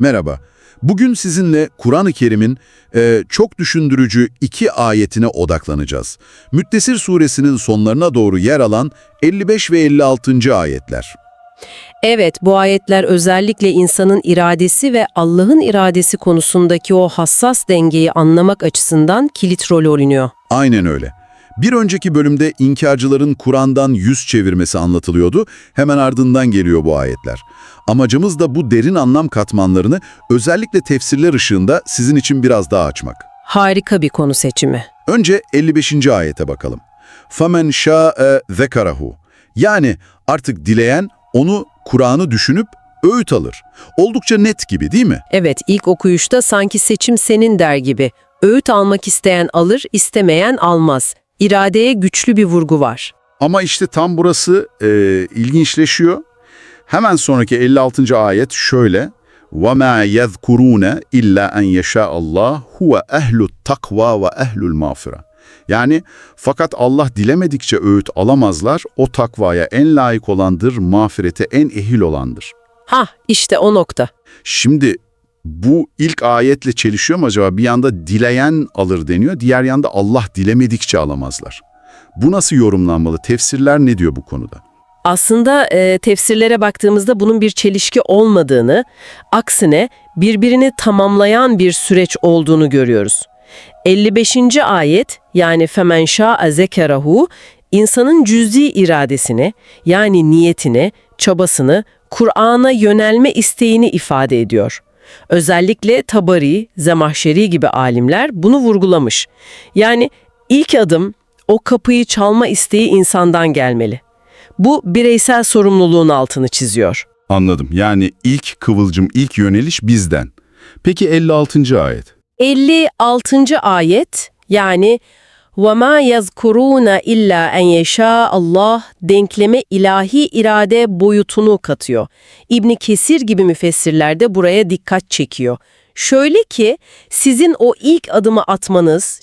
Merhaba. Bugün sizinle Kur'an-ı Kerim'in e, çok düşündürücü iki ayetine odaklanacağız. Müddessir suresinin sonlarına doğru yer alan 55 ve 56. ayetler. Evet, bu ayetler özellikle insanın iradesi ve Allah'ın iradesi konusundaki o hassas dengeyi anlamak açısından kilit rol oynuyor. Aynen öyle. Bir önceki bölümde inkarcıların Kur'an'dan yüz çevirmesi anlatılıyordu. Hemen ardından geliyor bu ayetler. Amacımız da bu derin anlam katmanlarını özellikle tefsirler ışığında sizin için biraz daha açmak. Harika bir konu seçimi. Önce 55. ayete bakalım. فَمَنْ شَاءَ ذَكَرَهُ Yani artık dileyen onu Kur'an'ı düşünüp öğüt alır. Oldukça net gibi değil mi? Evet, ilk okuyuşta sanki seçim senin der gibi. Öğüt almak isteyen alır, istemeyen almaz. İradeye güçlü bir vurgu var. Ama işte tam burası e, ilginçleşiyor. Hemen sonraki 56. ayet şöyle. وَمَا يَذْكُرُونَ إِلَّا أَنْ يَشَاءَ اللّٰهُ هُوَ اَهْلُ التَّقْوَى وَاَهْلُ الْمَغْفِرَةِ Yani fakat Allah dilemedikçe öğüt alamazlar, o takvaya en layık olandır, mağfirete en ehil olandır. Hah, işte o nokta. Şimdi bu ilk ayetle çelişiyor mu acaba? Bir yanda dileyen alır deniyor, diğer yanda Allah dilemedikçe alamazlar. Bu nasıl yorumlanmalı? Tefsirler ne diyor bu konuda? Aslında e, tefsirlere baktığımızda bunun bir çelişki olmadığını, aksine birbirini tamamlayan bir süreç olduğunu görüyoruz. 55. ayet yani femen şa'a zekerahu insanın cüz'i iradesini yani niyetini, çabasını, Kur'an'a yönelme isteğini ifade ediyor. Özellikle Tabari, Zemahşeri gibi alimler bunu vurgulamış. Yani ilk adım o kapıyı çalma isteği insandan gelmeli. Bu bireysel sorumluluğun altını çiziyor. Anladım. Yani ilk kıvılcım, ilk yöneliş bizden. Peki 56. ayet? 56. ayet yani وَمَا يَذْكُرُونَ اِلَّا اَنْ يَشَاءَ Allah denkleme ilahi irade boyutunu katıyor. İbni Kesir gibi müfessirler de buraya dikkat çekiyor. Şöyle ki sizin o ilk adımı atmanız,